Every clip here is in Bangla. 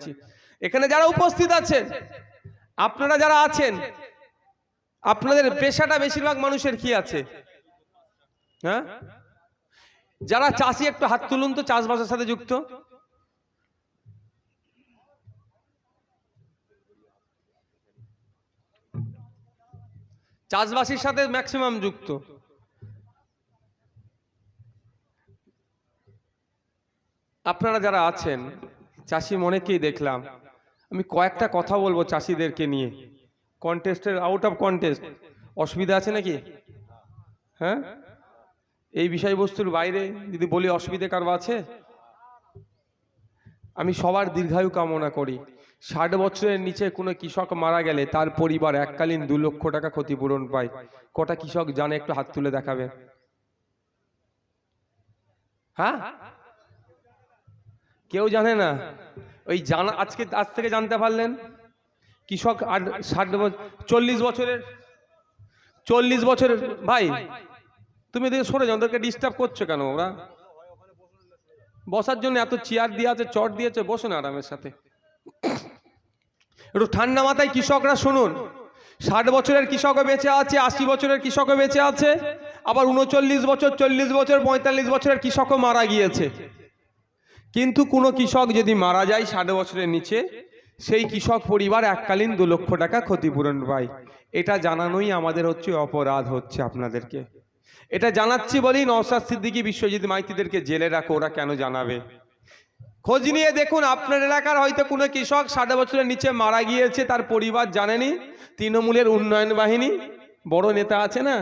যাচ্ছি এখানে যারা উপস্থিত আছেন, আপনারা যারা আছেন, আপনাদের পেশাটা বেশিরভাগ মানুষের কি আছে? হ্যাঁ? যারা চাষি, একটু হাত তুলুন তো, চাষবাসের সাথে যুক্ত। চাষবাসের সাথে ম্যাক্সিমাম যুক্ত। আপনারা যারা আছেন চাষি অনেকেই দেখলাম। আমি কয়েকটা কথা বলব চাষিদেরকে নিয়ে। কন্টেস্টের আউট অফ কন্টেস্ট অসুবিধা আছে নাকি? হ্যাঁ? এই বিষয়বস্তুর বাইরে যদি বলি অসুবিধে কারও আছে? আমি সবার দীর্ঘায়ু কামনা করি। ষাট বছরের নিচে কোনো কৃষক মারা গেলে তার পরিবার এককালীন দু লক্ষ টাকা ক্ষতিপূরণ পায়। কটা কৃষক জানে একটু হাত তুলে দেখাবে হ্যাঁ? কেউ জানে না। ওই জানা, আজকে, আজ থেকে জানতে পারলেন? কৃষক আর ষাট চল্লিশ বছরের চল্লিশ বছরের, ভাই, তুমি এদিকে সরে যাও, ওদেরকে ডিস্টার্ব করছ কেন ওরা? বসার জন্য এত চেয়ার দিয়ে আছে, চট দিয়েছে, বসো না আরামের সাথে। একটু ঠান্ডা মাথায় কৃষকরা শুনুন। ষাট বছরের কৃষকও বেঁচে আছে, আশি বছরের কৃষকও বেঁচে আছে, আবার উনচল্লিশ বছর, চল্লিশ বছর, পঁয়তাল্লিশ বছরের কৃষকও মারা গিয়েছে। কিন্তু কোনো কৃষক যদি মারা যায় ষাট বছরের নিচে, সেই কৃষক পরিবার এককালীন দু লক্ষ টাকা ক্ষতিপূরণ পায়। এটা জানানোই আমাদের হচ্ছে অপরাধ হচ্ছে আপনাদেরকে। এটা জানাচ্ছি বলেই নওসাদ সিদ্দিকী বিশ্বজিৎ মাইতিদেরকে জেলে রাখো, ওরা কেন জানাবে? খোঁজ নিয়ে দেখুন, আপনার এলাকার হয়তো কোনো কৃষক ষাট বছরের নিচে মারা গিয়েছে, তার পরিবার জানেনি, তৃণমূলের উন্নয়ন বাহিনী, বড় নেতা আছে না?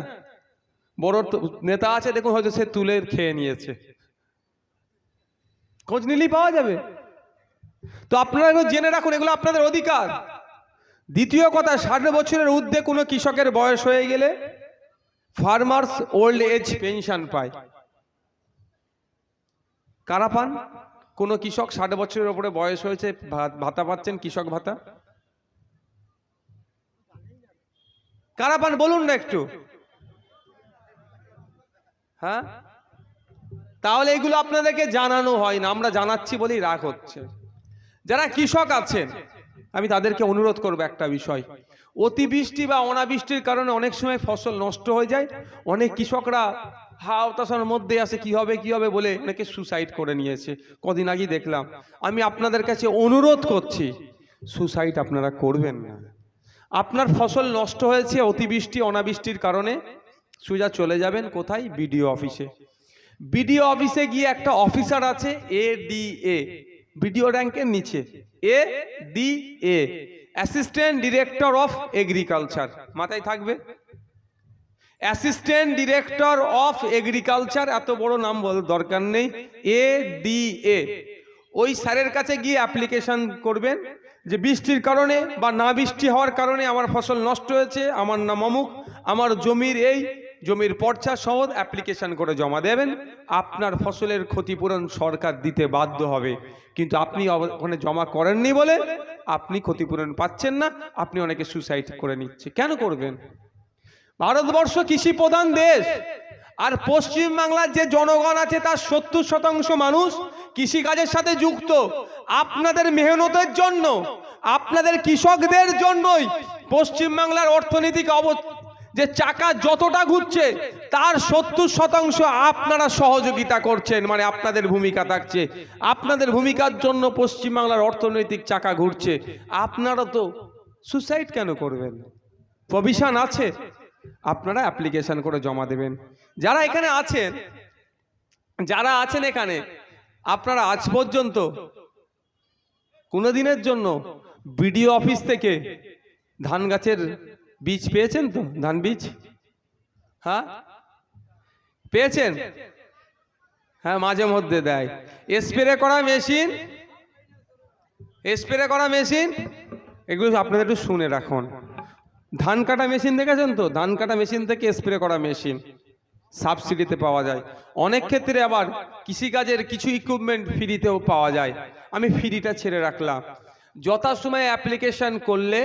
বড় নেতা আছে, দেখুন হয়তো সে তুলে খেয়ে নিয়েছে। খোঁজ নিলেই পাওয়া যাবে। তো আপনারা জেনে রাখুন, এগুলো আপনাদের অধিকার। দ্বিতীয় কথা, ষাট বছরের ঊর্ধ্বে কোনো কৃষকের বয়স হয়ে গেলে ফার্মার্স ওল্ড এজ পেনশন পায়। কারা পান? কোনো কৃষক ষাট বছরের ওপরে বয়স হয়েছে ভাতা পাচ্ছেন কৃষক ভাতা? কারা পান? বলুন না একটু। হ্যাঁ? তাহলে এগুলো আপনাদেরকে জানানো হয় না, আমরা জানাচ্ছি বলেই রাগ হচ্ছে। যারা কৃষক আছেন, আমি তাদেরকে অনুরোধ করব একটা বিষয়। অতিবৃষ্টি বা অনাবৃষ্টির কারণে অনেক সময় ফসল নষ্ট হয়ে যায়, অনেক কৃষকরা হাওতাশার মধ্যে আসে কি হবে কি হবে বলে অনেকে সুসাইড করে নিয়েছে। কদিন আগেই দেখলাম। আমি আপনাদের কাছে অনুরোধ করছি সুসাইড আপনারা করবেন না। আপনার ফসল নষ্ট হয়েছে, অতিবৃষ্টি, অনাবৃষ্টির কারণে, সোজা চলে যাবেন কোথায়? বিডিও অফিসে। বিডিও অফিসে গিয়ে একটা অফিসার আছে এ ডি এ বিডিও র্যাঙ্কের নিচে। A D A assistant director of agriculture মাথায় থাকবে? অ্যাসিস্ট্যান্ট ডিরেক্টর অফ এগ্রিকালচার এত বড় নাম বল দরকার নেই। এ ডি এ ওই স্যারের কাছে গিয়ে অ্যাপ্লিকেশন করবেন যে বৃষ্টির কারণে বা না বৃষ্টি হওয়ার কারণে আমার ফসল নষ্ট হয়েছে, আমার নাম অমুক, আমার জমির এই জমির পর্চা সহ অ্যাপ্লিকেশন করে জমা দেবেন। আপনার ফসলের ক্ষতিপূরণ সরকার দিতে বাধ্য হবে। কিন্তু আপনি ওখানে জমা করেননি বলে আপনি ক্ষতিপূরণ পাচ্ছেন না, আপনি অনেকে সুসাইড করে নিচ্ছে। কেন করবেন? ভারতবর্ষ কৃষি প্রধান দেশ। আর পশ্চিম বাংলার যে জনগণ আছে, তার সত্তর শতাংশ মানুষ কৃষিকাজের সাথে যুক্ত। আপনাদের মেহনতের জন্য, আপনাদের কৃষকদের জন্যই পশ্চিম বাংলার অর্থনৈতিক অব যে চাকা যতটা ঘুরছে, তার সত্তর শতাংশ আপনারা সহযোগিতা করছেন মানে আপনাদের ভূমিকা থাকছে। আপনাদের ভূমিকার জন্য পশ্চিমবাংলার অর্থনৈতিক চাকা ঘুরছে। আপনারা তো সুসাইড কেন করবেন? প্রভিশন আছে? আপনারা অ্যাপ্লিকেশন করে জমা দেবেন। যারা এখানে আছেন, যারা আছেন এখানে, আপনারা আজ পর্যন্ত কোনো দিনের জন্য বিডিও অফিস থেকে ধান গাছের বীজ পেয়েছেন তো? ধান বীজ? হ্যাঁ? পেয়েছেন? হ্যাঁ মাঝে মধ্যে দেয়। স্প্রে করা মেশিন? স্প্রে করা মেশিন? এগুলো আপনাদের একটু শুনে রাখুন। ধান কাটা মেশিন দেখেছেন তো? ধান কাটা মেশিন থেকে স্প্রে করা মেশিন সাবসিডিতে পাওয়া যায়। অনেক ক্ষেত্রে আবার কৃষিকাজের কিছু ইকুইপমেন্ট ফ্রিতেও পাওয়া যায়। আমি ফ্রিটা ছেড়ে রাখলাম। যথাসময়ে অ্যাপ্লিকেশন করলে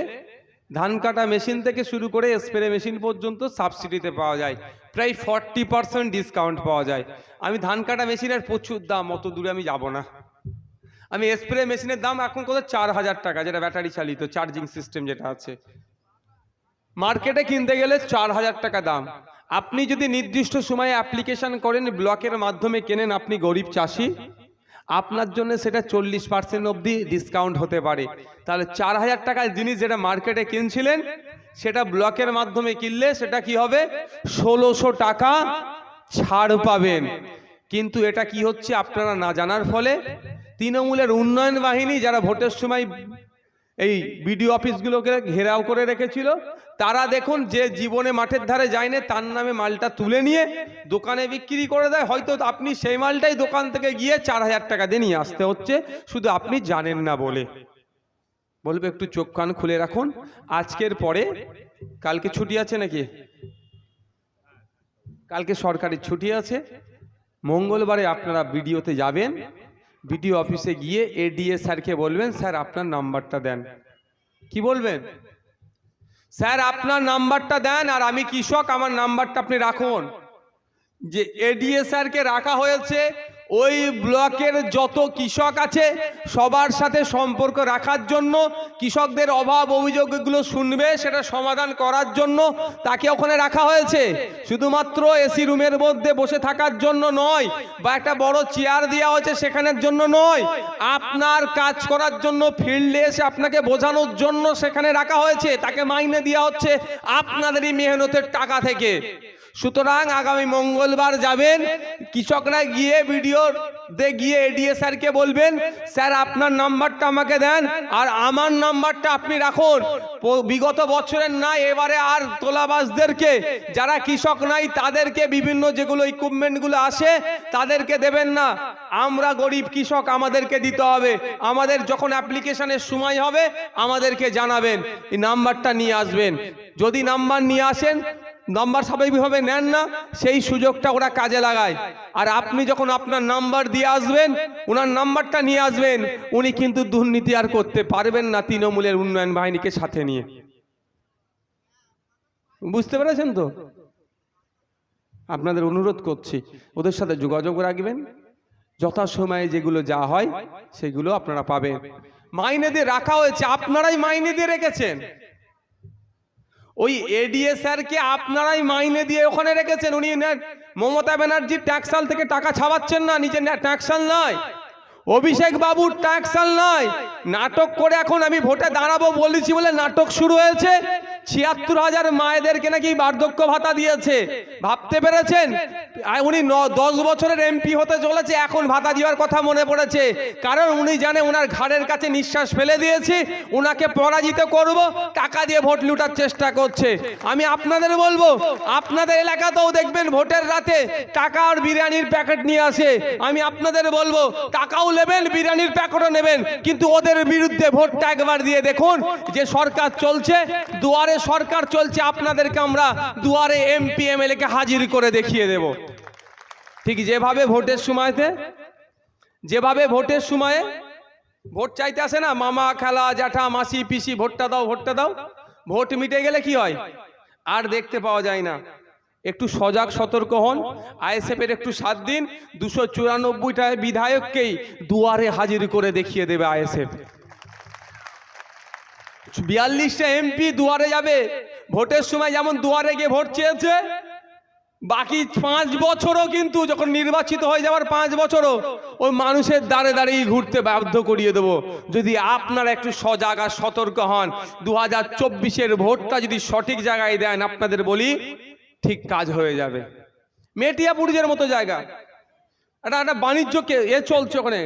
ধান কাটা মেশিন থেকে শুরু করে স্প্রে মেশিন পর্যন্ত সাবসিডিতে পাওয়া যায়। প্রায় ফর্টি পার্সেন্ট ডিসকাউন্ট পাওয়া যায়। আমি ধান কাটা মেশিনের প্রচুর দাম, অত দূরে আমি যাব না। আমি স্প্রে মেশিনের দাম এখন কত চার হাজার টাকা, যেটা ব্যাটারি চালিত, চার্জিং সিস্টেম যেটা আছে। মার্কেটে কিনতে গেলে চার হাজার টাকা দাম। আপনি যদি নির্দিষ্ট সময়ে অ্যাপ্লিকেশন করেন, ব্লকের মাধ্যমে কেনেন আপনি গরিব চাষি? আপনার জন্য সেটা চল্লিশ পার্সেন্ট অবধি ডিসকাউন্ট হতে পারে। তাহলে চার হাজার টাকার জিনিস যেটা মার্কেটে কিনছিলেন, সেটা ব্লকের মাধ্যমে কিনলে সেটা কি হবে? ষোলোশো টাকা ছাড় পাবেন। কিন্তু এটা কি হচ্ছে আপনারা না জানার ফলে? তৃণমূলের উন্নয়ন বাহিনী যারা ভোটের সময় এই বিডিও অফিসগুলোকে ঘেরাও করে রেখেছিল। তারা দেখুন যে জীবনে মাঠের ধারে যায়নি, তার নামে মালটা তুলে নিয়ে দোকানে বিক্রি করে দেয়। হয়তো আপনি সেই মালটাই দোকান থেকে গিয়ে চার হাজার টাকা দিয়ে নিয়ে আসতে হচ্ছে। শুধু আপনি জানেন না বলে। বলবে, একটু চোখ কান খুলে রাখুন। আজকের পরে কালকে ছুটি আছে নাকি? কালকে সরকারি ছুটি আছে। মঙ্গলবারে আপনারা বিডিওতে যাবেন। বিডিও অফিসে গিয়ে এডিএ স্যারকে বলবেন, স্যার, আপনার নাম্বারটা দেন। কি বলবেন? স্যার, আপনার নাম্বারটা দেন আর আমি কৃষক, আমার নাম্বারটা আপনি রাখুন। যে এডিএ স্যারকে রাখা হয়েছে ওই ব্লকের যত কৃষক আছে, সবার সাথে সম্পর্ক রাখার জন্য, কৃষকদের অভাব অভিযোগগুলো শুনবে, সেটা সমাধান করার জন্য তাকে ওখানে রাখা হয়েছে। শুধুমাত্র এসি রুমের মধ্যে বসে থাকার জন্য নয়, বা একটা বড় চেয়ার দেওয়া হয়েছে সেখানের জন্য নয়, আপনার কাজ করার জন্য ফিল্ডে এসে আপনাকে বোঝানোর জন্য সেখানে রাখা হয়েছে, তাকে মাইনে দেওয়া হচ্ছে আপনাদেরই মেহনতের টাকা থেকে। সুতরাং আগামী মঙ্গলবার যাবেন। কৃষকরা গিয়ে ভিডিও দে গিয়ে এডিএ স্যারকে বলবেন, স্যার, আপনার নাম্বারটা আমাকে দেন আর আমার নাম্বারটা আপনি রাখুন। বিগত বছরের নাই এবারে আর তোলাবাসদেরকে যারা কৃষক নাই, তাদেরকে বিভিন্ন যেগুলো ইকুইপমেন্টগুলো আসে, তাদেরকে দেবেন না। আমরা গরিব কৃষক, আমাদেরকে দিতে হবে। আমাদের যখন অ্যাপ্লিকেশনের সময় হবে, আমাদেরকে জানাবেন। এই নাম্বারটা নিয়ে আসবেন। যদি নাম্বার নিয়ে আসেন নাম্বার স্বাভাবিকভাবে নেন না, সেই সুযোগটা ওরা কাজে লাগায়। আর আপনি যখন আপনার নাম্বার দিয়ে আসবেন, ওনার নাম্বারটা নিয়ে আসবেন, উনি কিন্তু দুর্নীতি আর করতে পারবেন না তৃণমূলের উন্নয়ন বাহিনীকে সাথে নিয়ে। বুঝতে পেরেছেন তো? আপনাদের অনুরোধ করছি, ওদের সাথে যোগাযোগ রাখবেন। যথাসময়ে যেগুলো যা হয়, সেগুলো আপনারা পাবেন। মাইনে দিয়ে রাখা হয়েছে, আপনারাই মাইনে দিয়ে রেখেছেন। ওই এডিএ স্যারকে আপনারাই মাইনে দিয়ে ওখানে রেখেছেন। উনি মমতা ব্যানার্জির ট্যাক্সাল থেকে টাকা ছাপাচ্ছেন না নিজের ট্যাক্সাল নয়। অভিষেক বাবুর ট্যাক্সাল নয়। নাটক করে এখন আমি ভোটে দাঁড়াবো বলেছি বলে নাটক শুরু হয়েছে। ছিয়াত্তর হাজার মায়েদেরকে নাকি বার্ধক্য ভাতা দিয়েছে। ভাবতে পেরেছেন? উনি দশ বছরের এমপি হতে চলেছে, এখন ভাতা দেওয়ার কথা মনে পড়েছে। কারণ উনি জানে ওনার ঘাড়ের কাছে নিঃশ্বাস ফেলে দিয়েছি ওনাকে পরাজিত করব, টাকা দিয়ে ভোট লুটার চেষ্টা করছে। আমি আপনাদের বলব, আপনাদের এলাকাতেও দেখবেন ভোটের রাতে টাকা আর বিরিয়ানির প্যাকেট নিয়ে আসে। আমি আপনাদের বলব, টাকাও নেবেন, বিরিয়ানির প্যাকেটও নেবেন। কিন্তু ওদের বিরুদ্ধে ভোটটা একবার দিয়ে দেখুন যে সরকার চলছে, দুয়ারে সরকার চলছে, আপনাদেরকে আমরা দুয়ারে এমপি এমএলএ কে হাজির করে দেখিয়ে দেব। ঠিক যেভাবে ভোটের সময়তে, যেভাবে ভোটের সময়ে, ভোট চাইতে আসে না, মামা, খালা, জ্যাঠা, মাসি, পিসি, ভোটটা দাও ভোটটা দাও, ভোট মিটে গেলে কি হয়? আর দেখতে পাওয়া যায় না। একটু সজাগ, সতর্ক হন। আইএসএফের একটু সাত দিন, দুশো চুরানব্বইটা বিধায়ককেই দুয়ারে হাজির করে দেখিয়ে দেবে আইএসএফ। বিয়াল্লিশটা এমপি দুয়ারে যাবে। ভোটের সময় যেমন দুয়ারে গিয়ে ভোট চেয়েছে, বাকি পাঁচ বছরও কিন্তু যখন নির্বাচিত হয়ে যাওয়ার পাঁচ বছরও ওই মানুষের দাঁড়ে দাঁড়িয়ে ঘুরতে বাধ্য করিয়ে দেবো। যদি আপনারা একটু সজাগ আর সতর্ক হন দু হাজার ভোটটা যদি সঠিক জায়গায় দেন, আপনাদের বলি ঠিক কাজ হয়ে যাবে। মেটিয়াপুরজের মতো জায়গা। একটা একটা বাণিজ্যকে এ চলছে ওখানে।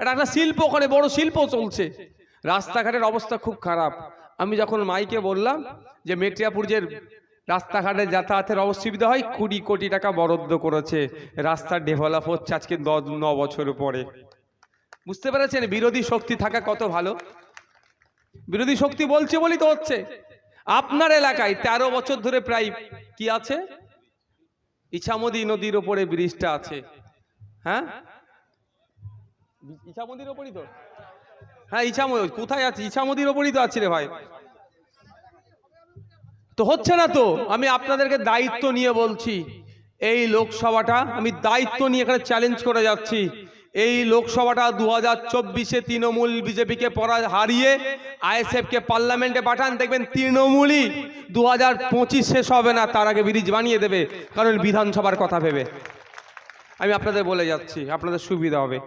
একটা একটা শিল্প ওখানে, বড় শিল্প চলছে। রাস্তাঘাটের অবস্থা খুব খারাপ। আমি যখন মাইকে বললাম যে মেটিয়াপুরজের রাস্তাঘাটে যাতায়াতের অসুবিধা হয়, কুড়ি কোটি টাকা বরাদ্দ করেছে। রাস্তা ডেভেলপ হচ্ছে আজকে দশ ন বছর পরে। বুঝতে পেরেছেন? বিরোধী শক্তি থাকা কত ভালো। বিরোধী শক্তি বলছে বলেই তো হচ্ছে। আপনার এলাকায় তেরো বছর ধরে প্রায় কি আছে? ইছামতি নদীর ওপরে ব্রিজটা আছে। হ্যাঁ? ইছামতির ওপরই তো? হ্যাঁ ইছামতি, কোথায় আছে ইছামতির ওপরই তো আছে রে ভাই। তো হচ্ছে না তো? আমি আপনাদেরকে দায়িত্ব নিয়ে বলছি, এই লোকসভাটা আমি দায়িত্ব নিয়ে এখানে চ্যালেঞ্জ করে যাচ্ছি। এই লোকসভাটা দু হাজার চব্বিশে তৃণমূল বিজেপিকে পরা হারিয়ে আইএসএফকে পার্লামেন্টে পাঠান, দেখবেন তৃণমূলই দু হাজার পঁচিশ শেষ হবে না, তার আগে ব্রিজ বানিয়ে দেবে, কারণ বিধানসভার কথা ভেবে। আমি আপনাদের বলে যাচ্ছি, আপনাদের সুবিধা হবে।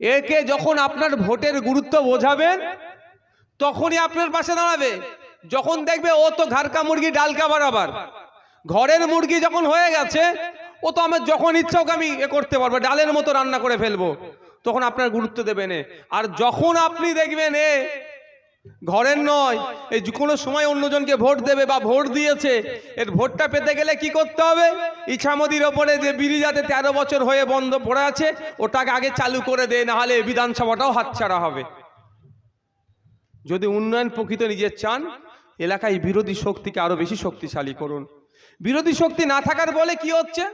একে যখন আপনার ভোটের গুরুত্ব বোঝাবেন, তখনই আপনার পাশে দাঁড়াবে। যখন দেখবে ও তো ঘাড়কা মুরগি, ডালকা বারাবার। ঘরের মুরগি যখন হয়ে গেছে ও তো আমার যখন ইচ্ছা ওকে আমি এ করতে পারব, ডালের মতো রান্না করে ফেলব। তখন আপনার গুরুত্ব দেবেন। আর যখন আপনি দেখবেন, এ ঘরের নয়, এই কোনো সময় অন্যজনকে ভোট দেবে বা ভোট দিয়েছে, এর ভোটটা পেতে গেলে কি করতে হবে? ইছামতির ওপরে যে বিরিজাতে তেরো বছর হয়ে বন্ধ পড়ে আছে, ওটাকে আগে চালু করে দে, নাহলে বিধানসভাটাও হাতছাড়া হবে। যদি উন্নয়ন প্রকৃত নিজের চান, এলাকায় বিরোধী শক্তিকে আরও বেশি শক্তিশালী করুন। বিরোধী শক্তি না থাকার বলে কি হচ্ছে?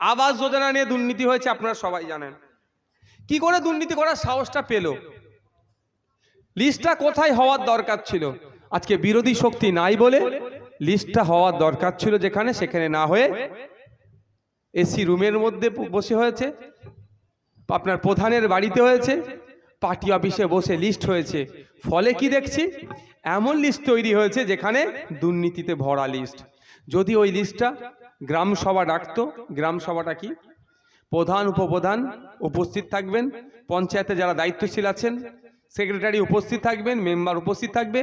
আবাস যোজনা নিয়ে দুর্নীতি হয়েছে, আপনারা সবাই জানেন। কি করে দুর্নীতি করার সাহসটা পেল? লিস্টটা কোথায় হওয়ার দরকার ছিল? আজকে বিরোধী শক্তি নাই বলে লিস্টটা হওয়ার দরকার ছিল যেখানে, সেখানে না হয়ে এসি রুমের মধ্যে বসে হয়েছে, আপনার প্রধানের বাড়িতে হয়েছে, পার্টি অফিসে বসে লিস্ট হয়েছে। ফলে কি দেখছি? এমন লিস্ট তৈরি হয়েছে যেখানে দুর্নীতিতে ভরা লিস্ট যদি ওই লিস্টটা গ্রাম সভা ডাকতো, গ্রাম সভাটা কি? প্রধান, উপপ্রধান উপস্থিত থাকবেন, পঞ্চায়েতে যারা দায়িত্বশীল আছেন সেক্রেটারি উপস্থিত থাকবেন মেম্বার উপস্থিত থাকবে,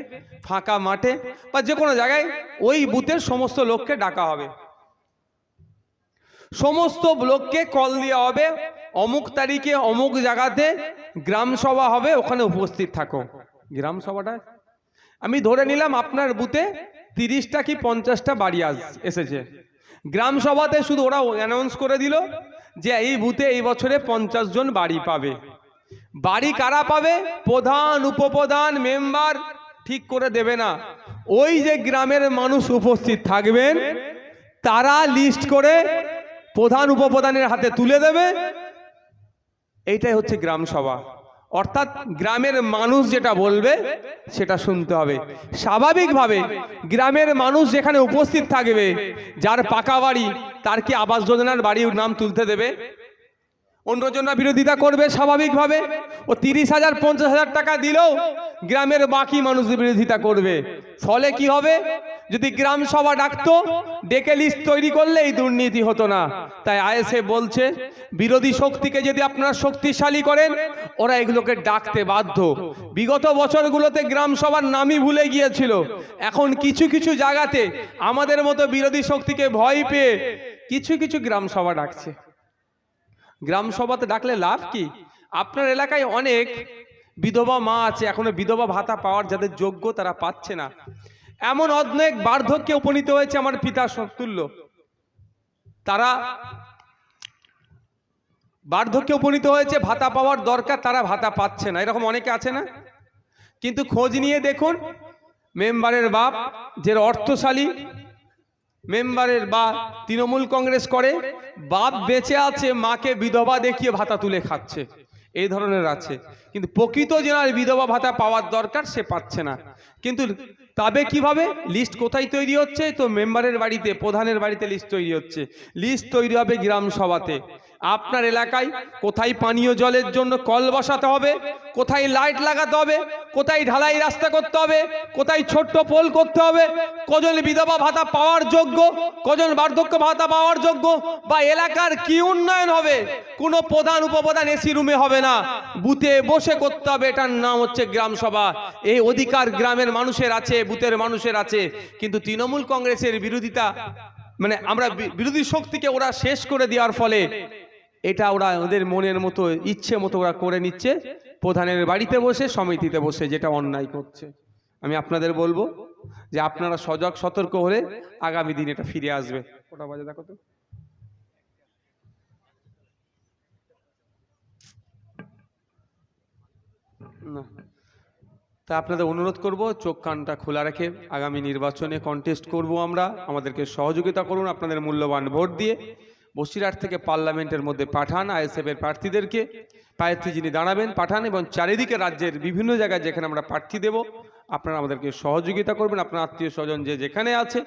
ফাঁকা মাঠে বা যে কোনো জায়গায় ওই বুথের সমস্ত লোককে ডাকা হবে। সমস্ত লোককে কল দেওয়া হবে, অমুক তারিখে অমুক জায়গাতে গ্রাম সভা হবে, ওখানে উপস্থিত থাকো। গ্রাম সভাটা আমি ধরে নিলাম আপনার বুথে তিরিশটা কি পঞ্চাশটা বাড়ি আস, এসেছে। গ্রাম সভাতে শুধু ওরা অ্যানাউন্স করে দিল যে এই বুথে এই বছরে পঞ্চাশ জন বাড়ি পাবে। বাড়ি কারা পাবে? প্রধান, উপপ্রধান মেম্বার ঠিক করে দেবে না। ওই যে গ্রামের মানুষ উপস্থিত থাকবেন, তারা লিস্ট করে প্রধান, উপপ্রধানের হাতে তুলে দেবে। এইটাই হচ্ছে গ্রাম সভা। অর্থাৎ গ্রামের মানুষ যেটা বলবে, সেটা শুনতে হবে। স্বাভাবিকভাবে গ্রামের মানুষ যেখানে উপস্থিত থাকবে, যার পাকা বাড়ি, তার কি আবাস যোজনার বাড়ির নাম তুলতে দেবে? অন্যজনরা বিরোধিতা করবে স্বাভাবিকভাবে ও তিরিশ হাজার, পঞ্চাশ হাজার টাকা দিলেও গ্রামের বাকি মানুষ বিরোধিতা করবে। ফলে কি হবে? যদি গ্রাম সভা ডাকতো, ডেকে লিস্ট তৈরি করলে এই দুর্নীতি হতো না। তাই আইএসএ বলছে, বিরোধী শক্তিকে যদি আপনারা শক্তিশালী করেন, ওরা এগুলোকে ডাকতে বাধ্য। বিগত বছরগুলোতে গ্রাম সভার নামই ভুলে গিয়েছিল। এখন কিছু কিছু জায়গাতে আমাদের মতো বিরোধী শক্তিকে ভয় পেয়ে কিছু কিছু গ্রাম সভা ডাকছে। গ্রাম সভাতে ডাকলে লাভ কি? আপনার এলাকায় অনেক বিধবা মা আছে এখনও বিধবা ভাতা পাওয়ার যাদের যোগ্য তারা পাচ্ছে না। এমন অনেক বার্ধক্যে উপনীত হয়েছে আমার পিতার সমতুল্য তারা বার্ধক্যে উপনীত হয়েছে ভাতা পাওয়ার দরকার তারা ভাতা পাচ্ছে না। এরকম অনেকে আছে না? কিন্তু খোঁজ নিয়ে দেখুন মেম্বারের বাপ যে অর্থশালী মেম্বারের বা তৃণমূল কংগ্রেস করে, বাপ বেঁচে আছে, মাকে বিধবা দেখিয়ে ভাতা তুলে খাচ্ছে। এই ধরনের আছে। কিন্তু প্রকৃত জেনার বিধবা ভাতা পাওয়ার দরকার সে পাচ্ছে না। কিন্তু তবে কীভাবে? লিস্ট কোথায় তৈরি হচ্ছে? তো মেম্বারের বাড়িতে, প্রধানের বাড়িতে লিস্ট তৈরি হচ্ছে। লিস্ট তৈরি হবে গ্রাম সভাতে আপনার এলাকায় কোথায় পানীয় জলের জন্য কল বসাতে হবে, কোথায় লাইট লাগাতে হবে, কোথায় ঢালাই রাস্তা করতে হবে, কোথায় ছোট্ট পোল করতে হবে, কজন বিধবা ভাতা পাওয়ার যোগ্য, কজন বার্ধক্য ভাতা পাওয়ার যোগ্য, বা এলাকার কি উন্নয়ন হবে? কোনো প্রধান উপপ্রধান এসি রুমে হবে না। বুথে বসে করতে হবে, এটার নাম হচ্ছে গ্রাম সভা। এই অধিকার গ্রামের মানুষের আছে, বুথের মানুষের আছে, কিন্তু তৃণমূল কংগ্রেসের বিরোধিতা মানে আমরা বিরোধী শক্তিকে ওরা শেষ করে দেওয়ার ফলে এটা ওরা ওদের মনের মতো, ইচ্ছে মতো ওরা করে নিচ্ছে। প্রধানের বাড়িতে বসে, সমিতিতে বসে যেটা অন্যায় করছে। আমি আপনাদের বলব যে আপনারা সজাগ, সতর্ক হলে আগামী দিন এটা ফিরে আসবে। ওটা বাজে না। তা আপনাদের অনুরোধ করব, চোখ কানটা খোলা রেখে আগামী নির্বাচনে কন্টেস্ট করব আমরা। আমাদেরকে সহযোগিতা করুন, আপনাদের মূল্যবান ভোট দিয়ে। বসিরহাট থেকে পার্লামেন্টের মধ্যে পাঠান আইএসএফের প্রার্থীদেরকে। প্রার্থী যিনি দাঁড়াবেন, পাঠান এবং চারিদিকে রাজ্যের বিভিন্ন জায়গায় যেখানে আমরা প্রার্থী দেব, আপনারা আমাদেরকে সহযোগিতা করবেন, আপনার আত্মীয় স্বজন যে যেখানে আছে,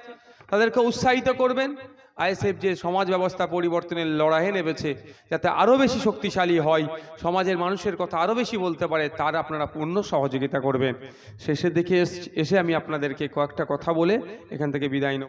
তাদেরকে উৎসাহিত করবেন। আইএসএফ যে সমাজ ব্যবস্থা পরিবর্তনের লড়াইয়ে নেমেছে, যাতে আরও বেশি শক্তিশালী হয়, সমাজের মানুষের কথা আরও বেশি বলতে পারে, তার আপনারা পূর্ণ সহযোগিতা করবেন। শেষের দিকে এস- আমি আপনাদেরকে কয়েকটা কথা বলে এখান থেকে বিদায় নেব